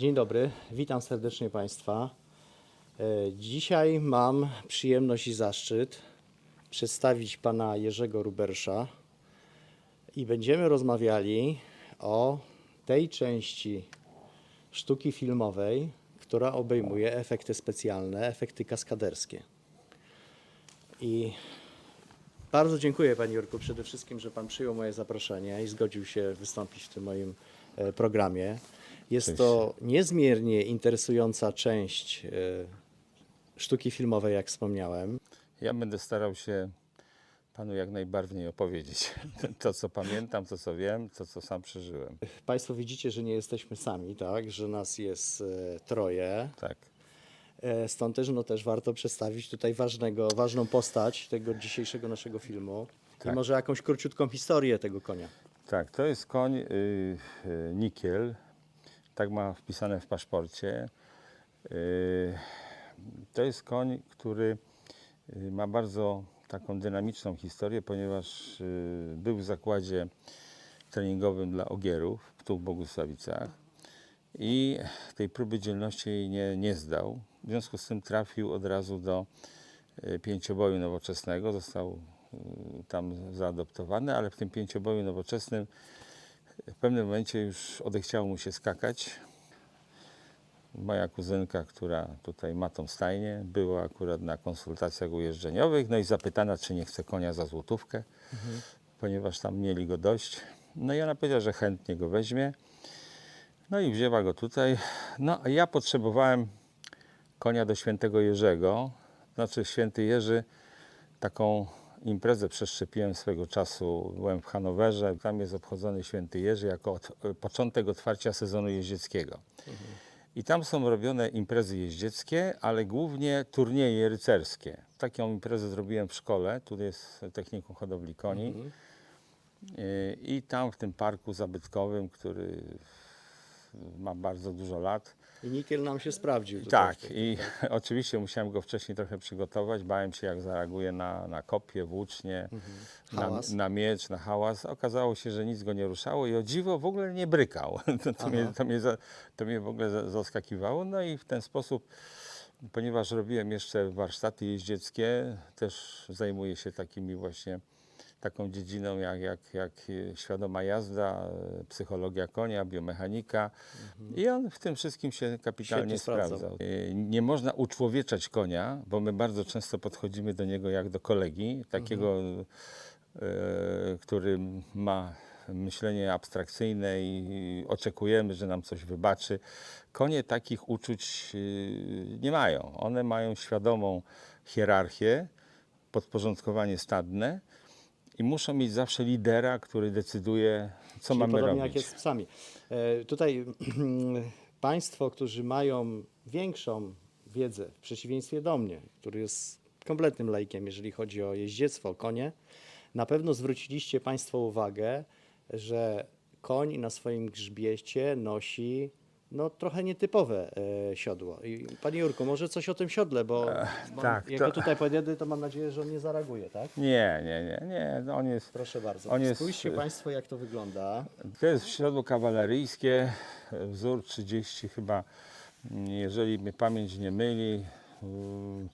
Dzień dobry, witam serdecznie Państwa. E, Dzisiaj mam przyjemność i zaszczyt przedstawić pana Jerzego Rubersza i będziemy rozmawiali o tej części sztuki filmowej, która obejmuje efekty specjalne, efekty kaskaderskie. I bardzo dziękuję Panie Jurku przede wszystkim, że Pan przyjął moje zaproszenie i zgodził się wystąpić w tym moim e, programie. Jest to niezmiernie interesująca część e, sztuki filmowej, jak wspomniałem. Ja będę starał się panu jak najbarwniej opowiedzieć to, co pamiętam, to, co wiem, to, co sam przeżyłem. Państwo widzicie, że nie jesteśmy sami, tak? Że nas jest e, troje. Tak. E, Stąd też, no, też warto przedstawić tutaj ważnego, ważną postać tego dzisiejszego naszego filmu. I Tak. może jakąś króciutką historię tego konia. Tak, to jest koń y, y, Nikiel. Tak ma wpisane w paszporcie. Y, to jest koń, który y, ma bardzo taką dynamiczną historię, ponieważ y, był w zakładzie treningowym dla ogierów tu w Bogusławicach i tej próby dzielności nie, nie zdał. W związku z tym trafił od razu do pięcioboju nowoczesnego. Został tam zaadoptowany, ale w tym pięcioboju nowoczesnym w pewnym momencie już odechciało mu się skakać. Moja kuzynka, która tutaj ma tą stajnię, była akurat na konsultacjach ujeżdżeniowych, no i zapytana, czy nie chce konia za złotówkę, ponieważ tam mieli go dość. No i ona powiedziała, że chętnie go weźmie. No i wzięła go tutaj. No a ja potrzebowałem konia do świętego Jerzego. Znaczy święty Jerzy taką imprezę przeszczepiłem swego czasu. Byłem w Hanowerze. Tam jest obchodzony święty Jerzy jako ot- początek otwarcia sezonu jeździeckiego. I tam są robione imprezy jeździeckie, ale głównie turnieje rycerskie. Taką imprezę zrobiłem w szkole, tu jest technikum hodowli koni. Y, I tam w tym parku zabytkowym, który ma bardzo dużo lat. I Nikiel nam się sprawdził. Tak, i oczywiście musiałem go wcześniej trochę przygotować. Bałem się, jak zareaguje na, na kopię, włócznie, na, Hałas. na miecz, na hałas. Okazało się, że nic go nie ruszało i o dziwo w ogóle nie brykał. To, to, mnie, to, mnie, za- to mnie w ogóle za- zaskakiwało. No i w ten sposób, ponieważ robiłem jeszcze warsztaty jeździeckie, też zajmuję się takimi właśnie taką dziedziną jak, jak, jak e, świadoma jazda, e, psychologia konia, biomechanika i on w tym wszystkim się kapitalnie sprawdzał. sprawdzał. E, Nie można uczłowieczać konia, bo my bardzo często podchodzimy do niego jak do kolegi, takiego, e, który ma myślenie abstrakcyjne i oczekujemy, że nam coś wybaczy. Konie takich uczuć nie mają. One mają świadomą hierarchię, podporządkowanie stadne i muszą mieć zawsze lidera, który decyduje, co Czyli mamy podobnie robić. jak jest z psami. E, tutaj Państwo, którzy mają większą wiedzę, w przeciwieństwie do mnie, który jest kompletnym laikiem, jeżeli chodzi o jeździectwo, o konie, na pewno zwróciliście Państwo uwagę, że koń na swoim grzbiecie nosi no, trochę nietypowe e, siodło. I, Panie Jurku, może coś o tym siodle, bo, bo tak, jak to- ja tutaj podjadę, to mam nadzieję, że on nie zareaguje, tak? Nie, nie, nie, nie. No On jest, Proszę bardzo. On jest- Spójrzcie Państwo, jak to wygląda. to jest siodło kawaleryjskie, wzór 30 chyba, jeżeli mnie pamięć nie myli, mm,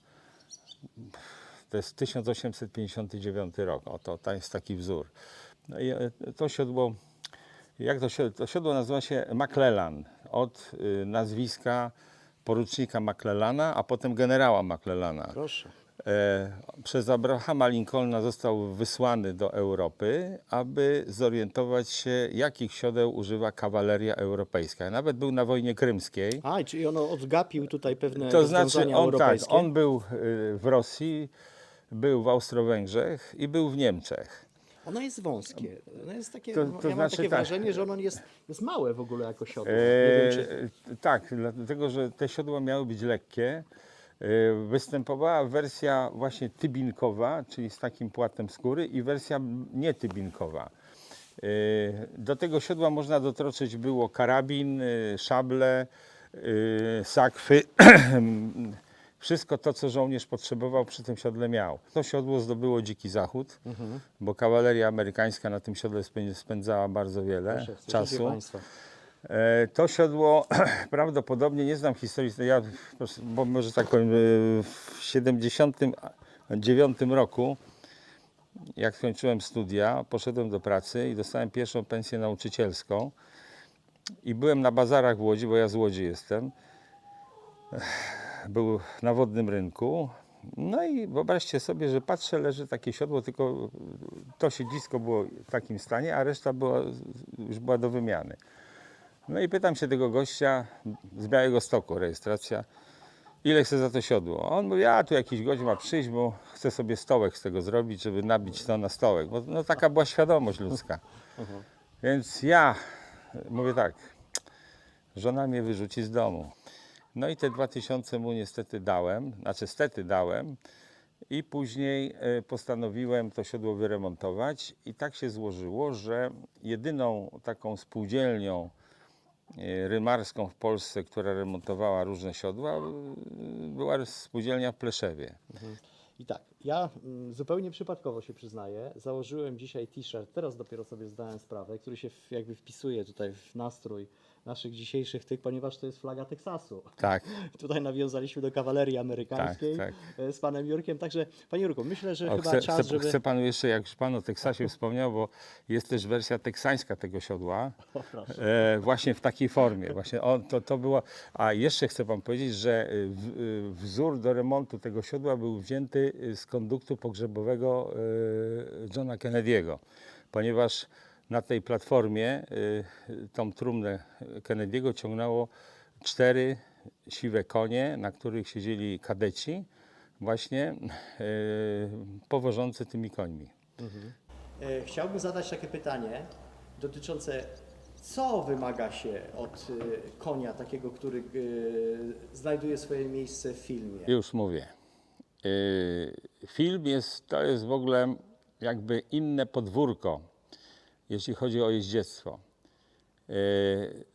to jest 1859 rok. O, to, to jest taki wzór. No i e, to siodło, jak to siodło? To siodło nazywa się McClellan od y, nazwiska porucznika McClellana, a potem generała McClellana. Proszę. E, przez Abrahama Lincolna został wysłany do Europy, aby zorientować się, jakich siodeł używa kawaleria europejska. Nawet był na wojnie krymskiej. A, czyli ono odgapił tutaj pewne To znaczy, on, tak, on był y, w Rosji, był w Austro-Węgrzech i był w Niemczech. Ono jest wąskie. Ono jest takie, To- to ja mam znaczy takie tak. wrażenie, że ono jest, jest małe w ogóle jako siodło. Nie wiem, czy... E, tak, dlatego że te siodła miały być lekkie. E, Występowała wersja właśnie tybinkowa, czyli z takim płatem skóry i wersja nietybinkowa. E, Do tego siodła można dotroczyć było karabin, e, szable, e, sakwy. Wszystko to, co żołnierz potrzebował przy tym siodle miał. To siodło zdobyło dziki zachód, bo kawaleria amerykańska na tym siodle spę- spędzała bardzo wiele Proszę, czasu. E, To siodło prawdopodobnie, nie znam historii, to ja, bo może tak powiem, e, w 79 roku, jak skończyłem studia, poszedłem do pracy i dostałem pierwszą pensję nauczycielską. I byłem na bazarach w Łodzi, bo ja z Łodzi jestem. Był na wodnym rynku. No i wyobraźcie sobie, że patrzę, leży takie siodło, tylko to siedzisko było w takim stanie, a reszta była, już była do wymiany. No i pytam się tego gościa z Białego Stoku, rejestracja, ile chce za to siodło. On mówi, a tu jakiś gość ma przyjść, bo chce sobie stołek z tego zrobić, żeby nabić to na stołek. Bo no, taka była świadomość ludzka. Więc ja mówię tak, żona mnie wyrzuci z domu. No i te 2000 mu niestety dałem, znaczy stety dałem. I później e, postanowiłem to siodło wyremontować. I tak się złożyło, że jedyną taką spółdzielnią e, rymarską w Polsce, która remontowała różne siodła, e, była spółdzielnia w Pleszewie. I tak, ja mm, zupełnie przypadkowo się przyznaję, założyłem dzisiaj t-shirt, teraz dopiero sobie zdałem sprawę, który się w, jakby wpisuje tutaj w nastrój naszych dzisiejszych tych, ponieważ to jest flaga Teksasu. Tak, Tutaj nawiązaliśmy do kawalerii amerykańskiej Tak, e, z panem Jurkiem, także panie Jurku, myślę, że o, chyba chcę, czas, chcę, żeby... chcę panu jeszcze, jak już pan o Teksasie wspomniał, bo jest też wersja teksańska tego siodła. O, proszę. E, właśnie w takiej formie. Właśnie on, to, to było. A jeszcze chcę Wam powiedzieć, że y, w, y, wzór do remontu tego siodła był wzięty z konduktu pogrzebowego y, Johna Kennedy'ego, ponieważ na tej platformie y, tą trumnę Kennedy'ego ciągnęło cztery siwe konie, na których siedzieli kadeci, właśnie y, powożący tymi końmi. E, Chciałbym zadać takie pytanie dotyczące, co wymaga się od konia takiego, który znajduje swoje miejsce w filmie? Już mówię. Yy, Film jest, to jest w ogóle jakby inne podwórko, jeśli chodzi o jeździectwo. Yy,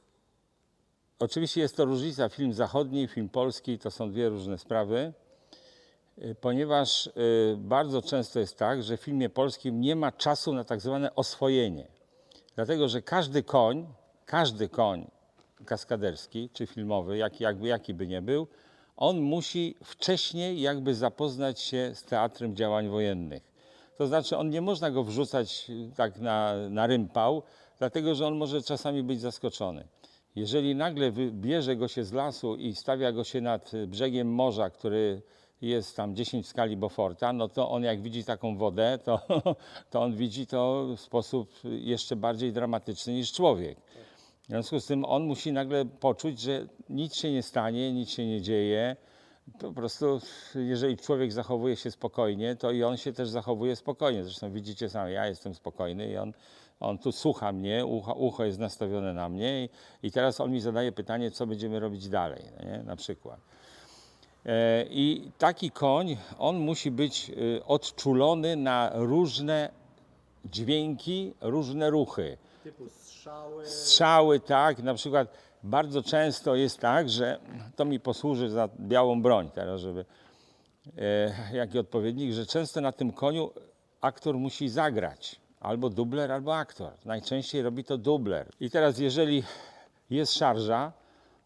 Oczywiście jest to różnica, film zachodni, film polski, to są dwie różne sprawy, yy, ponieważ bardzo często jest tak, że w filmie polskim nie ma czasu na tak zwane oswojenie. Dlatego, że każdy koń, każdy koń kaskaderski czy filmowy, jaki, jakby, jaki by nie był, on musi wcześniej jakby zapoznać się z teatrem działań wojennych. To znaczy, on nie można go wrzucać y, tak na, na rympał, dlatego że on może czasami być zaskoczony. Jeżeli nagle bierze go się z lasu i stawia go się nad y, brzegiem morza, który jest tam 10 w skali Beauforta, no to on jak widzi taką wodę, to, to on widzi to w sposób jeszcze bardziej dramatyczny niż człowiek. W związku z tym on musi nagle poczuć, że nic się nie stanie, nic się nie dzieje. Po prostu, jeżeli człowiek zachowuje się spokojnie, to i on się też zachowuje spokojnie. Zresztą widzicie sami, ja jestem spokojny i on, on tu słucha mnie, ucho, ucho jest nastawione na mnie i, i teraz on mi zadaje pytanie, co będziemy robić dalej, no nie? na przykład. E, I taki koń, on musi być y, odczulony na różne dźwięki, różne ruchy Typu strzały, tak, na przykład bardzo często jest tak, że to mi posłuży za białą broń teraz, żeby e, jaki odpowiednik, że często na tym koniu aktor musi zagrać, albo dubler, albo aktor. Najczęściej robi to dubler. I teraz jeżeli jest szarża,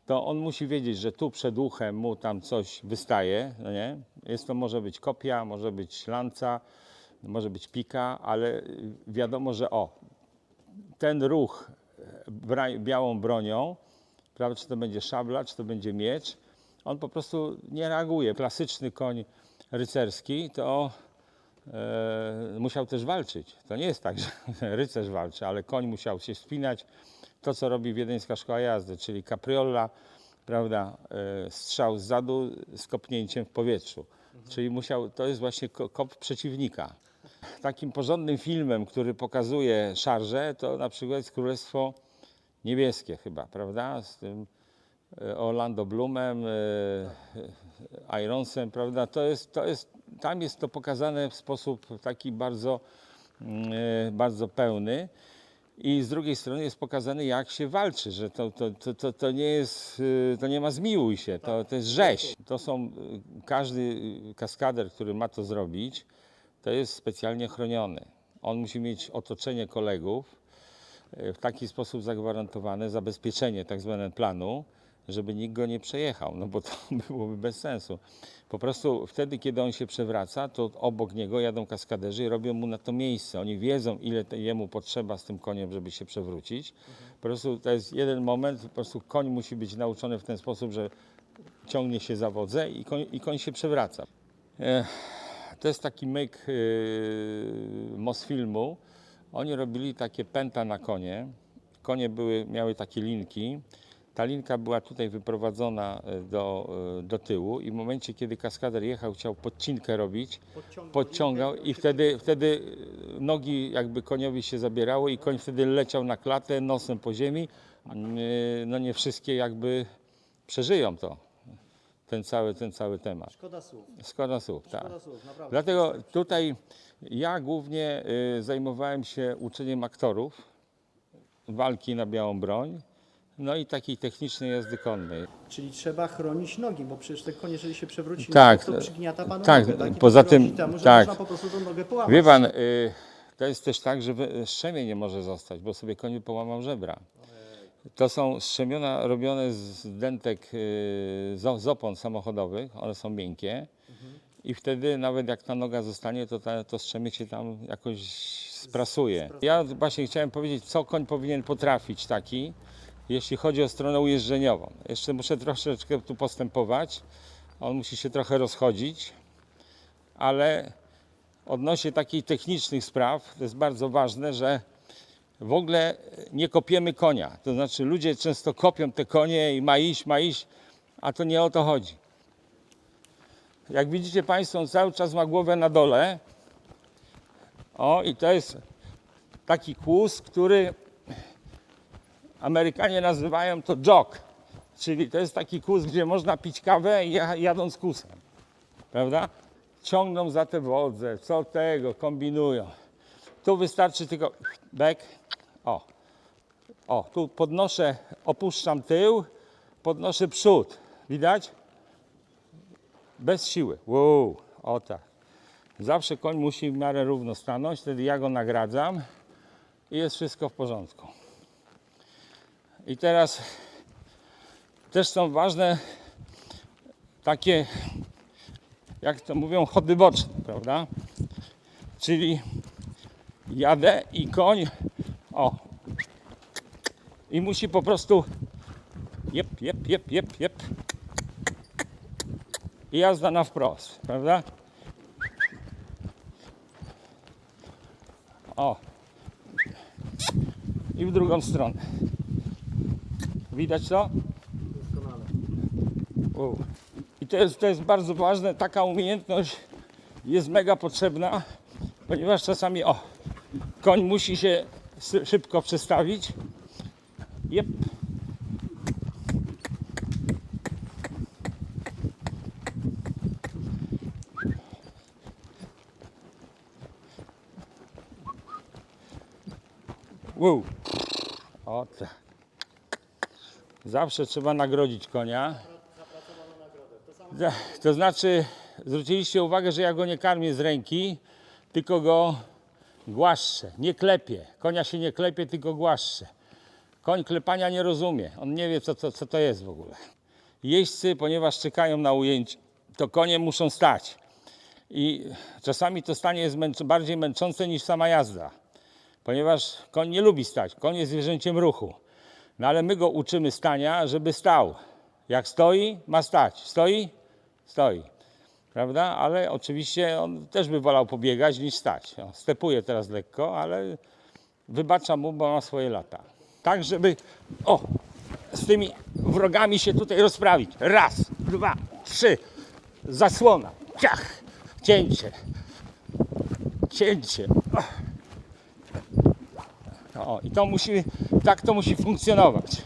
to on musi wiedzieć, że tu przed uchem mu tam coś wystaje, no nie? Jest to może być kopia, może być lanca, może być pika, ale wiadomo, że o, ten ruch e, białą bronią, prawda, czy to będzie szabla, czy to będzie miecz, on po prostu nie reaguje. Klasyczny koń rycerski to e, musiał też walczyć. To nie jest tak, że rycerz walczy, ale koń musiał się wspinać. To, co robi wiedeńska szkoła jazdy, czyli capriola, prawda, e, strzał z zadu z kopnięciem w powietrzu. Czyli musiał, to jest właśnie ko- kop przeciwnika. Takim porządnym filmem, który pokazuje szarże, to na przykład jest Królestwo Niebieskie chyba, prawda? Z tym e, Orlando Bloomem, e, Ironsem, prawda? To jest, to jest, tam jest to pokazane w sposób taki bardzo, mm, e, bardzo pełny. I z drugiej strony jest pokazane, jak się walczy, że to, to, to, to, to nie jest, to nie ma zmiłuj się, to, to jest rzeź. To są, każdy kaskader, który ma to zrobić, to jest specjalnie chroniony. On musi mieć otoczenie kolegów, e, w taki sposób zagwarantowane zabezpieczenie tak zwane planu, żeby nikt go nie przejechał, no bo to byłoby bez sensu. Po prostu wtedy, kiedy on się przewraca, to obok niego jadą kaskaderzy i robią mu na to miejsce. Oni wiedzą, ile jemu potrzeba z tym koniem, żeby się przewrócić. Po prostu to jest jeden moment, po prostu koń musi być nauczony w ten sposób, że ciągnie się za wodze i koń, i koń się przewraca. Ech, to jest taki myk yy, Mosfilmu. Oni robili takie pęta na konie. Konie były, miały takie linki. Ta linka była tutaj wyprowadzona e, do, e, do tyłu i w momencie, kiedy kaskader jechał, chciał podcinkę robić, podciągał i wtedy, wtedy nogi jakby koniowi się zabierało i koń wtedy leciał na klatę nosem po ziemi. No nie wszystkie jakby przeżyją to, ten cały, ten cały temat. Szkoda słów. Szkoda słów, tak. Szkoda słów, naprawdę. Dlatego tutaj ja głównie y, zajmowałem się uczeniem aktorów walki na białą broń, no i takiej technicznej jazdy konnej. Czyli trzeba chronić nogi, bo przecież ten koń, jeżeli się przewróci, Tak, no, to przygniata panu tak, nogę. Tak? I poza tym- grozi temu, że tak. można po prostu tą nogę połamać. Wie pan, y, to jest też tak, że wy- nie może zostać, bo sobie by połamał żebra. To są strzemiona robione z dentek y, z z opon samochodowych, one są miękkie. I wtedy nawet jak ta noga zostanie, to ta, to strzemię się tam jakoś sprasuje. Ja właśnie chciałem powiedzieć, co koń powinien potrafić taki, jeśli chodzi o stronę ujeżdżeniową. Jeszcze muszę troszeczkę tu postępować, on musi się trochę rozchodzić, ale odnośnie takich technicznych spraw, to jest bardzo ważne, że w ogóle nie kopiemy konia. To znaczy ludzie często kopią te konie i ma iść, ma iść, a to nie o to chodzi. Jak widzicie Państwo, on cały czas ma głowę na dole. O, i to jest taki kłus, który Amerykanie nazywają to jog. Czyli to jest taki kłus, gdzie można pić kawę jadąc kłusem. Prawda? Ciągną za te wodze, co tego, kombinują. Tu wystarczy tylko bek. O. O, tu podnoszę, opuszczam tył, podnoszę przód. Widać? Bez siły. Wow, o tak. Zawsze koń musi w miarę równo stanąć, wtedy ja go nagradzam i jest wszystko w porządku. I teraz też są ważne takie, jak to mówią, chody boczne, prawda? Czyli jadę i koń, o, i musi po prostu jep, jep, jep, jep, jep i jazda na wprost, prawda? O. I w drugą stronę. Widać to? Doskonale. Wow. I to jest, to jest bardzo ważne, taka umiejętność jest mega potrzebna, ponieważ czasami, o, koń musi się szybko przestawić. Jep. Wow. Zawsze trzeba nagrodzić konia. To znaczy, zwróciliście uwagę, że ja go nie karmię z ręki, tylko go głaszczę, nie klepię. Konia się nie klepie, tylko głaszczę. Koń klepania nie rozumie, on nie wie, co, co, co to jest w ogóle. Jeźdźcy, ponieważ czekają na ujęcie, to konie muszą stać. I czasami to stanie jest męcz- bardziej męczące niż sama jazda, ponieważ koń nie lubi stać. Koń jest zwierzęciem ruchu. No ale my go uczymy stania, żeby stał. Jak stoi, ma stać. Stoi? Stoi. Prawda? Ale oczywiście on też by wolał pobiegać niż stać. O, stepuje teraz lekko, ale wybaczam mu, bo ma swoje lata. Tak, żeby o, z tymi wrogami się tutaj rozprawić. Raz, dwa, trzy. Zasłona. Ciach. Cięcie. Cięcie. O, i to musi, tak to musi funkcjonować.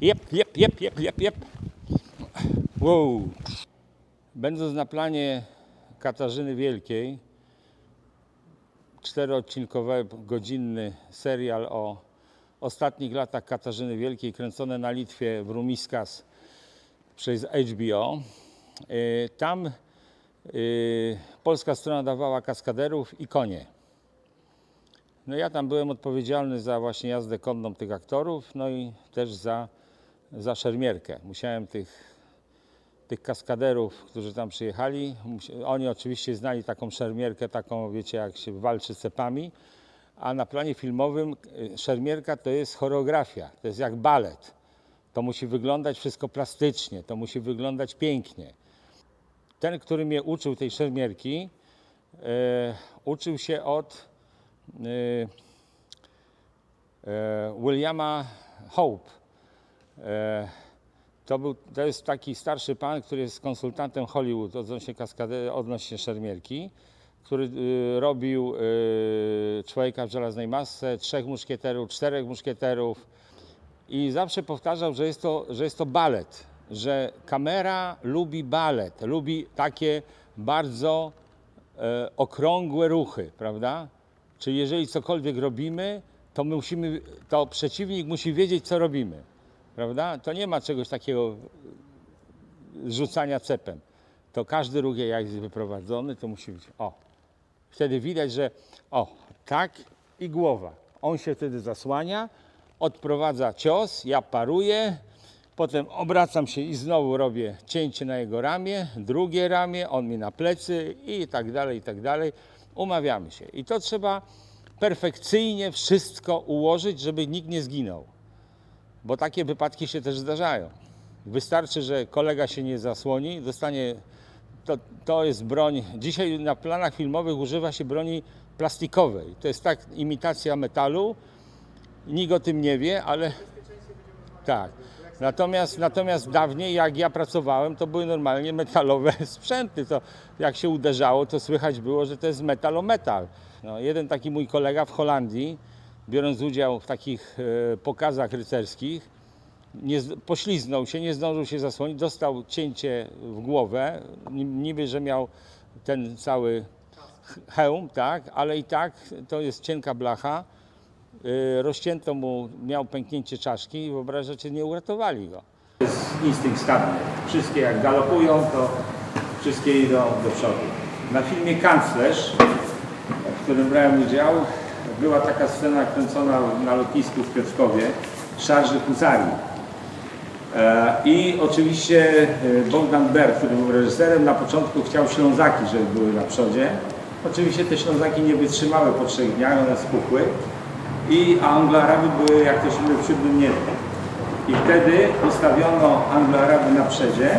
Jep, jep, jep, jep, jep, jep. Wow. Będąc na planie Katarzyny Wielkiej, czteroodcinkowy, godzinny serial o ostatnich latach Katarzyny Wielkiej, kręcony na Litwie w Rumiskas przez HBO. Y, Tam y, polska strona dawała kaskaderów i konie. No ja tam byłem odpowiedzialny za właśnie jazdę konną tych aktorów, no i też za, za szermierkę. Musiałem tych, tych kaskaderów, którzy tam przyjechali, oni oczywiście znali taką szermierkę, taką wiecie jak się walczy cepami, a na planie filmowym y, szermierka to jest choreografia, to jest jak balet. To musi wyglądać wszystko plastycznie, to musi wyglądać pięknie. Ten, który mnie uczył tej szermierki, e, uczył się od e, Williama Hope. To, był, to jest taki starszy pan, który jest konsultantem Hollywood odnośnie, kaskady, odnośnie szermierki, który y, robił y, Człowieka w żelaznej masce, Trzech muszkieterów, Czterech muszkieterów i zawsze powtarzał, że jest to, że jest to balet, że kamera lubi balet, lubi takie bardzo e, okrągłe ruchy, prawda? Czyli jeżeli cokolwiek robimy, to my musimy, to przeciwnik musi wiedzieć, co robimy, prawda? To nie ma czegoś takiego rzucania cepem. To każdy ruch, jak jest wyprowadzony, to musi być, o, wtedy widać, że o, tak i głowa. On się wtedy zasłania, odprowadza cios, ja paruję, potem obracam się i znowu robię cięcie na jego ramię, drugie ramię, on mi na plecy i tak dalej, i tak dalej. Umawiamy się. I to trzeba perfekcyjnie wszystko ułożyć, żeby nikt nie zginął. Bo takie wypadki się też zdarzają. Wystarczy, że kolega się nie zasłoni, dostanie. To, to jest broń. Dzisiaj na planach filmowych używa się broni plastikowej. To jest tak imitacja metalu. Nikt o tym nie wie, ale. Tak. Natomiast, natomiast dawniej, jak ja pracowałem, to były normalnie metalowe sprzęty. To jak się uderzało, to słychać było, że to jest metal o metal. No, jeden taki mój kolega w Holandii, biorąc udział w takich e, pokazach rycerskich, nie, pośliznął się, nie zdążył się zasłonić, dostał cięcie w głowę, ni- niby, że miał ten cały hełm, tak, ale i tak to jest cienka blacha. Y, rozcięto mu, miał pęknięcie czaszki i wyobrażacie, nie uratowali go. To jest instynkt stadny. Wszystkie jak galopują, to wszystkie idą do przodu. Na filmie Kanclerz, w którym brałem udział, była taka scena kręcona na lotnisku w Piotrkowie, szarży husarii. E, I oczywiście e, Bogdan Ber, który był reżyserem, na początku chciał Ślązaki, żeby były na przodzie. Oczywiście te Ślązaki nie wytrzymały po trzech dniach, one spuchły. I a Anglo-Araby były, jak to się mówi, w siódmym niebie. I wtedy postawiono Anglo-Araby na przedzie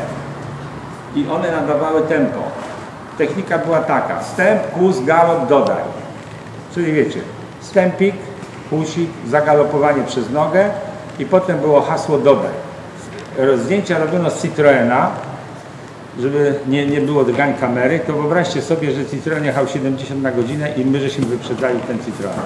i one nadawały tempo. Technika była taka, wstęp, kłus, galop, dodaj. Czyli wiecie, wstępik, kłusik, zagalopowanie przez nogę i potem było hasło dodaj. Zdjęcia robiono z Citroena, żeby nie, nie było gań kamery, to wyobraźcie sobie, że Citroen jechał 70 na godzinę i my żeśmy wyprzedzali ten Citroen.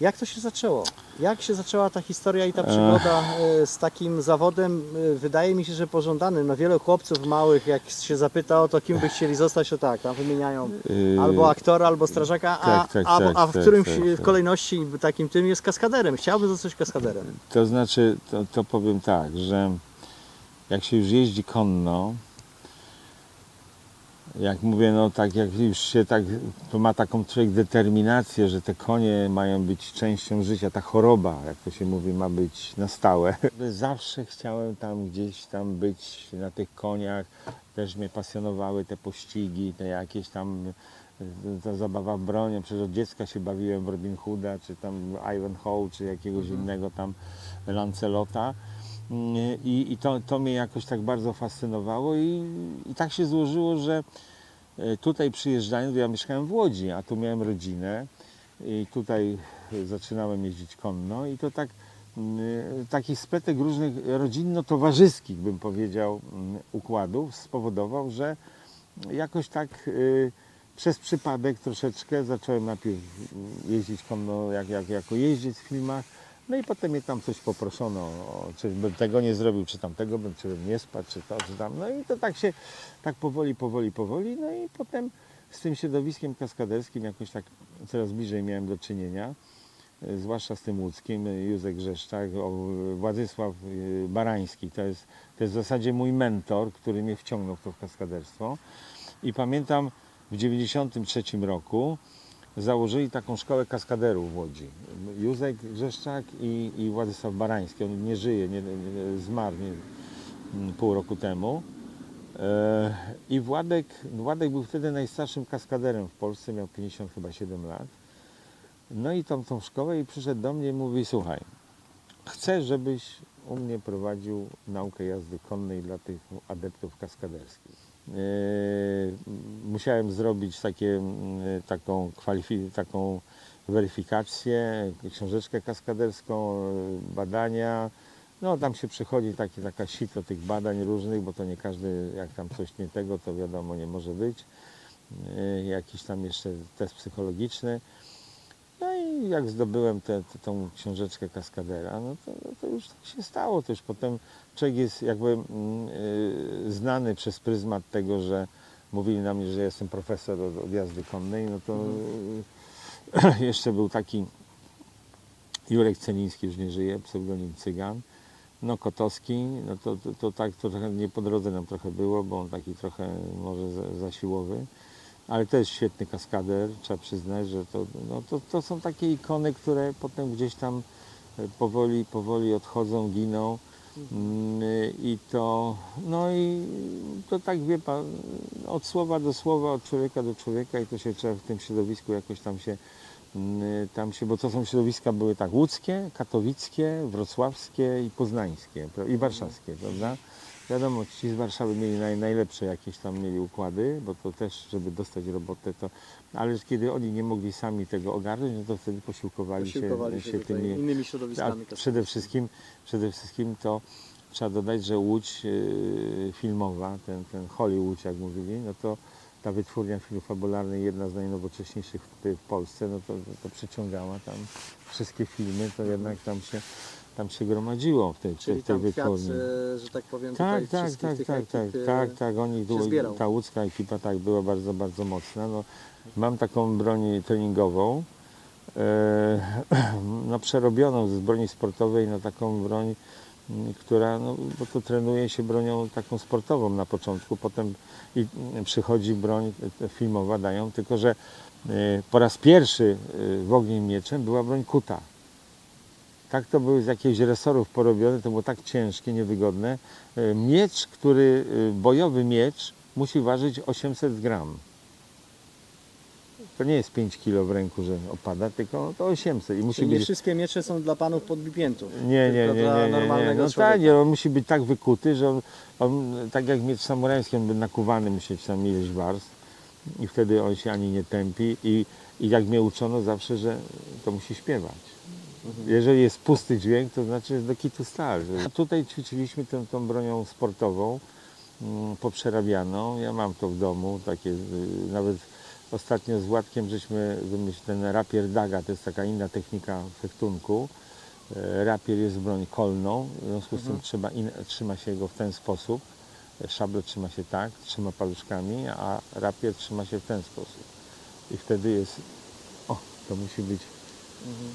Jak to się zaczęło? Jak się zaczęła ta historia i ta przygoda e, z takim zawodem? e, Wydaje mi się, że pożądanym. Na wielu chłopców małych, jak się zapyta o to, kim by chcieli zostać, to tak, tam wymieniają Yy, albo aktora, albo strażaka, a, tak, tak, a, tak, a w tak, którym tak, w tak. kolejności takim tym jest kaskaderem. Chciałbym zostać kaskaderem. To znaczy, to, to powiem tak, że jak się już jeździ konno, jak mówię, no tak jak już się tak, to ma taką człowiek determinację, że te konie mają być częścią życia, ta choroba, jak to się mówi, ma być na stałe. Zawsze chciałem tam gdzieś tam być na tych koniach, też mnie pasjonowały te pościgi, te jakieś tam ta zabawa w bronią, przecież od dziecka się bawiłem w Robin Hooda, czy tam Ivanhoe, czy jakiegoś innego tam Lancelota. I, i to, to mnie jakoś tak bardzo fascynowało i, i tak się złożyło, że e, tutaj przyjeżdżając, ja mieszkałem w Łodzi, a tu miałem rodzinę i tutaj zaczynałem jeździć konno i to tak mm, taki spletek różnych rodzinno-towarzyskich, bym powiedział, mm, układów spowodował, że jakoś tak y, przez przypadek troszeczkę zacząłem najpierw jeździć konno jak, jak, jako jeździec w filmach, no i potem mnie tam coś poproszono, czy bym tego nie zrobił, czy tamtego bym, czy bym nie spadł, czy to, czy tam. No i to tak się, tak powoli, powoli, powoli, no i potem z tym środowiskiem kaskaderskim jakoś tak coraz bliżej miałem do czynienia, y, zwłaszcza z tym łódzkim, y, Józek Grzeszczak, Władysław y, Barański, to jest, to jest w zasadzie mój mentor, który mnie wciągnął w to kaskaderstwo. I pamiętam w 1993 roku założyli taką szkołę kaskaderów w Łodzi. Józek Grzeszczak i, i Władysław Barański. On nie żyje, nie, nie, zmarł nie, m, pół roku temu. E, I Władek, Władek był wtedy najstarszym kaskaderem w Polsce, miał 50 chyba 7 lat. No i tą, tą szkołę i przyszedł do mnie i mówi, słuchaj, chcę, żebyś u mnie prowadził naukę jazdy konnej dla tych adeptów kaskaderskich. Yy, musiałem zrobić takie, mm, taką, kwalifi- taką weryfikację, książeczkę kaskaderską, yy, badania. No tam się przychodzi taki, taka sito tych badań różnych, bo to nie każdy, jak tam coś nie tego, to wiadomo nie może być. Yy, Jakiś tam jeszcze test psychologiczny. I jak zdobyłem tę tą książeczkę kaskadera, no to, no to już tak się stało. To już potem człowiek jest jakby mm, y, znany przez pryzmat tego, że mówili na mnie, że jestem profesor od, od jazdy konnej, no to y, jeszcze był taki Jurek Celiński, już nie żyje, pseudonim Cygan. No Kotowski, no to, to, to tak to trochę nie po drodze nam trochę było, bo on taki trochę może za- ale też świetny kaskader, trzeba przyznać, że to, no to, to są takie ikony, które potem gdzieś tam e, powoli, powoli odchodzą, giną. Mm, I to, no i to tak wie pan, od słowa do słowa, od człowieka do człowieka i to się trzeba w tym środowisku jakoś tam się, mm, tam się, bo to są środowiska były tak łódzkie, katowickie, wrocławskie i poznańskie i warszawskie, prawda? Wiadomo, ci z Warszawy mieli naj, najlepsze jakieś tam mieli układy, bo to też, żeby dostać robotę, to, ale kiedy oni nie mogli sami tego ogarnąć, no to wtedy posiłkowali, Posiłkowali się, się tymi innymi środowiskami. przede wszystkim, przede wszystkim to trzeba dodać, że Łódź yy, filmowa, ten, ten Hollywood jak mówili, no to ta wytwórnia filmu fabularnej, jedna z najnowocześniejszych w, w Polsce, no to, to przyciągała tam wszystkie filmy, to jednak tam się, tam się gromadziło w tej, Czyli w tej tam kwiat, wytwórni. e, że tak powiem, Tak, tutaj tak, wszystkich tak, tych tak, tak, ekip, e, tak, tak, oni zbierał. ta łódzka ekipa tak była bardzo, bardzo mocna. No, mam taką broń treningową, e, no, przerobioną z broni sportowej na taką broń, m, która, no, bo to trenuje się bronią taką sportową na początku, potem i m, przychodzi broń e, filmowa, dają, tylko że e, po raz pierwszy e, w ogniem mieczem była broń kuta. Tak to były z jakichś resorów porobione, to było tak ciężkie, niewygodne. E, Miecz, który, e, bojowy miecz musi ważyć 800 gram. To nie jest 5 kilo w ręku, że opada, tylko to 800 i musi Czyli nie być... wszystkie miecze są dla panów podbipiętów. Nie, nie, nie, nie, dla nie, nie, normalnego No tak, nie, on musi być tak wykuty, że on, on tak jak miecz samurajski, on by nakuwany musi mieć tam ileś warstw i wtedy on się ani nie tępi i, i jak mnie uczono zawsze, że to musi śpiewać. Jeżeli jest pusty dźwięk, to znaczy jest do kitu stal. A tutaj ćwiczyliśmy tą, tą bronią sportową, mm, poprzerabianą. Ja mam to w domu, takie y, nawet ostatnio z Władkiem żeśmy wymyślili ten rapier daga, to jest taka inna technika fechtunku. E, Rapier jest broń kolną, w związku z tym trzeba in, trzyma się go w ten sposób. E, Szablę trzyma się tak, trzyma paluszkami, a rapier trzyma się w ten sposób. I wtedy jest, o, to musi być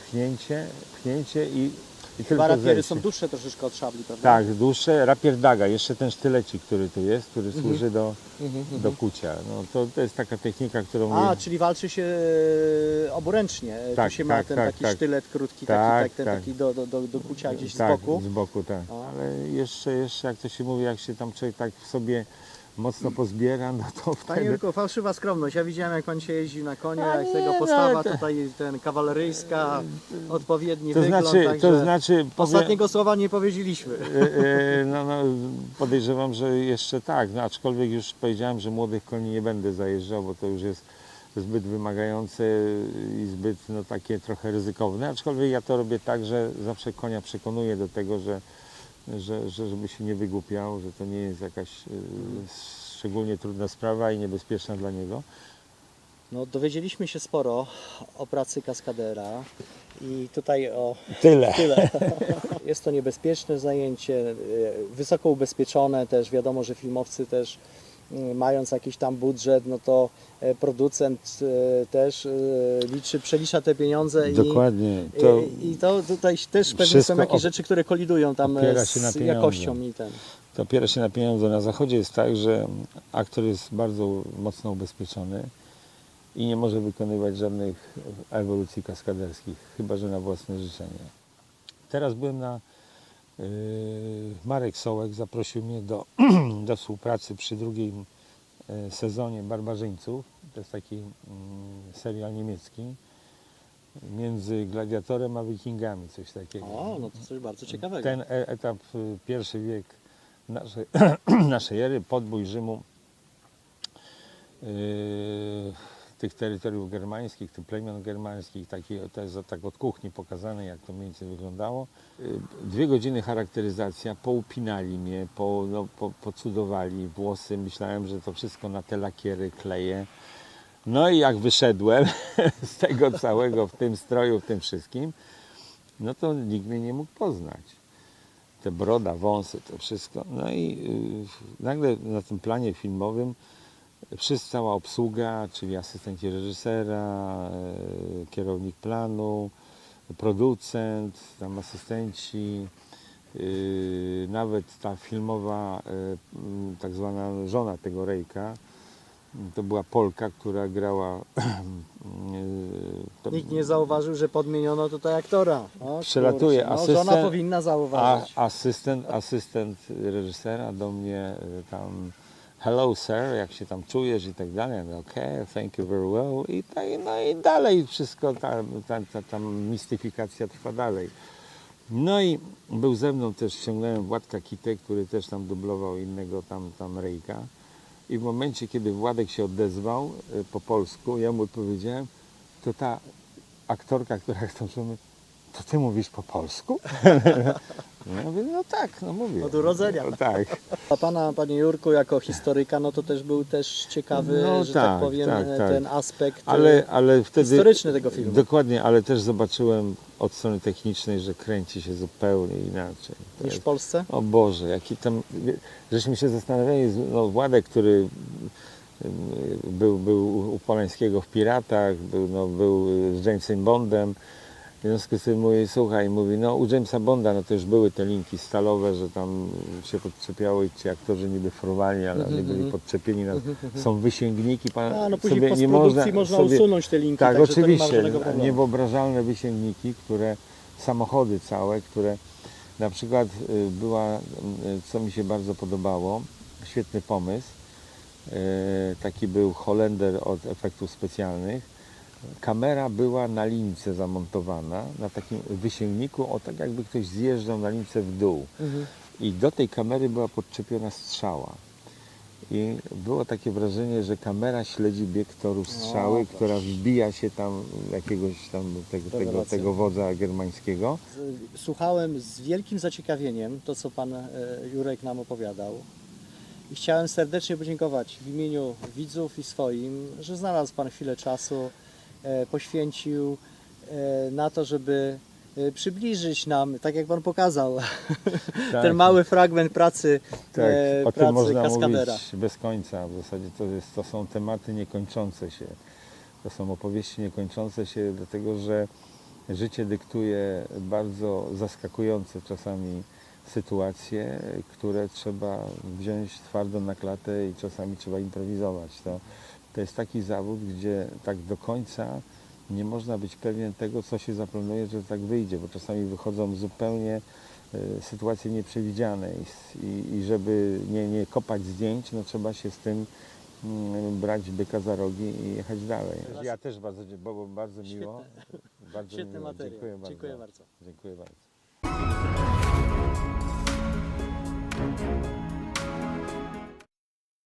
pchnięcie, pchnięcie i, i tylko Chyba rapiery zejście. są dłuższe troszeczkę od szabli, prawda? Tak, dłuższe, rapier daga, jeszcze ten sztylecik, który tu jest, który Mhm. służy do, do kucia. No, to, to jest taka technika, którą A, czyli walczy się e, oburęcznie. Tak, tu się ma tak, ten tak, taki tak. sztylet krótki, Tak, taki, tak, ten tak. taki do, do, do, do kucia gdzieś tak, z boku. z boku, tak. Ale jeszcze, jeszcze, jak to się mówi, jak się tam człowiek tak w sobie mocno pozbiera, no to Panie wtedy... Jurku, fałszywa skromność. Ja widziałem, jak pan się jeździł na jak nie, tego no, postawa to- tutaj, ten kawaleryjska, odpowiedni To wygląd. znaczy, także to znaczy powiem- Ostatniego słowa nie powiedzieliśmy. E, e, No, no, podejrzewam, że jeszcze tak, no, aczkolwiek już powiedziałem, że młodych koni nie będę zajeżdżał, bo to już jest zbyt wymagające i zbyt no, takie trochę ryzykowne, aczkolwiek ja to robię tak, że zawsze konia przekonuję do tego, że, że, że żeby się nie wygłupiał, że to nie jest jakaś e, szczególnie trudna sprawa i niebezpieczna dla niego. No, dowiedzieliśmy się sporo o pracy kaskadera i tutaj o Tyle. tyle. Jest to niebezpieczne zajęcie, e, wysoko ubezpieczone też. Wiadomo, że filmowcy też mając jakiś tam budżet, no to e, producent e, też e, liczy, przelicza te pieniądze i, Dokładnie. i, To, i to tutaj też pewnie są jakieś rzeczy, które kolidują tam z jakością i ten. to opiera się na pieniądze. Na zachodzie jest tak, że aktor jest bardzo mocno ubezpieczony i nie może wykonywać żadnych ewolucji kaskaderskich, chyba że na własne życzenie. Teraz byłem na Marek Sołek zaprosił mnie do, do współpracy przy drugim e, sezonie Barbarzyńców. To jest taki mm, serial niemiecki między gladiatorem a wikingami, coś takiego. O, no to coś bardzo ciekawego. Ten e- etap, y, pierwszy wiek naszej, naszej ery, podbój Rzymu, yy, tych terytoriów germańskich, tych plemion germańskich, taki, to jest tak od kuchni pokazane, jak to mniej więcej wyglądało. Yy, dwie godziny charakteryzacja, poupinali mnie, po, no, po, pocudowali włosy, myślałem, że to wszystko na te lakiery kleję. No i jak wyszedłem z tego całego, w tym stroju, w tym wszystkim, no to nikt mnie nie mógł poznać. Te broda, wąsy, to wszystko. No i yy, nagle na tym planie filmowym wszyscy, cała obsługa, czyli asystenci reżysera, yy, kierownik planu, producent, tam asystenci, yy, nawet ta filmowa, mm, tak zwana żona tego Rejka, to była Polka, która grała. to- Nikt nie zauważył, że podmieniono tutaj aktora. O, Przelatuje kurczę, no, Żona asystent, powinna A zauważyć. asystent, asystent reżysera do mnie tam hello sir, jak się tam czujesz i tak dalej. Okay, thank you very well. I, tak, no i dalej wszystko, ta, ta, ta, ta mistyfikacja trwa dalej. No i był ze mną też, ściągnąłem Władka Kitę, który też tam dublował innego tam, tam Rejka. I w momencie, kiedy Władek się odezwał y, po polsku, ja mu powiedziałem, to ta aktorka, która tam to ty mówisz po polsku? Ja mówię, no tak, no mówię. Od urodzenia. No, tak. A pana, panie Jurku, jako historyka, no to też był też ciekawy, No że tak, tak, powiem, tak, tak. ten aspekt Ale, e, ale wtedy... historyczny tego filmu. Dokładnie, ale też zobaczyłem od strony technicznej, że kręci się zupełnie inaczej. To niż w Polsce. O Boże, jaki tam. Żeśmy się zastanawiali, no Władek, który y, był, był u Polańskiego w Piratach, był, no, był z Jamesem Bondem. W związku z tym mówi, słuchaj, mówi, no u Jamesa Bonda no to już były te linki stalowe, że tam się podczepiało i ci aktorzy niby frowali, ale oni byli podczepieni. Na, są wysięgniki, pan A, no później sobie nie można, można sobie, usunąć te linki, tak, ma oczywiście. Niewyobrażalne wysięgniki, które, samochody całe, które na przykład y, była, y, co mi się bardzo podobało, świetny pomysł. y, Taki był Holender od efektów specjalnych. Kamera była na lince zamontowana, na takim wysięgniku, o tak jakby ktoś zjeżdżał na lince w dół. Mhm. I do tej kamery była podczepiona strzała. I było takie wrażenie, że kamera śledzi bieg torów strzały, proszę. która wbija się tam jakiegoś tam tego, tego, tego wodza germańskiego. Słuchałem z wielkim zaciekawieniem to, co pan e, Jurek nam opowiadał. I chciałem serdecznie podziękować w imieniu widzów i swoim, że znalazł pan chwilę czasu, poświęcił e, na to, żeby e, przybliżyć nam, tak jak pan pokazał, Tak. ten mały fragment pracy, Tak, e, o tym pracy można kaskadera. mówić bez końca. W zasadzie to, jest, to są tematy niekończące się. To są opowieści niekończące się, dlatego że życie dyktuje bardzo zaskakujące czasami sytuacje, które trzeba wziąć twardo na klatę i czasami trzeba improwizować. To, to jest taki zawód, gdzie tak do końca nie można być pewien tego, co się zaplanuje, że tak wyjdzie, bo czasami wychodzą zupełnie e, sytuacje nieprzewidziane i, i, żeby nie, nie kopać zdjęć, no trzeba się z tym mm, brać byka za rogi i jechać dalej. Ja też bardzo, było bardzo miło. Bardzo Świetny miło. materiał. Dziękuję bardzo. Dziękuję bardzo. Dziękuję bardzo.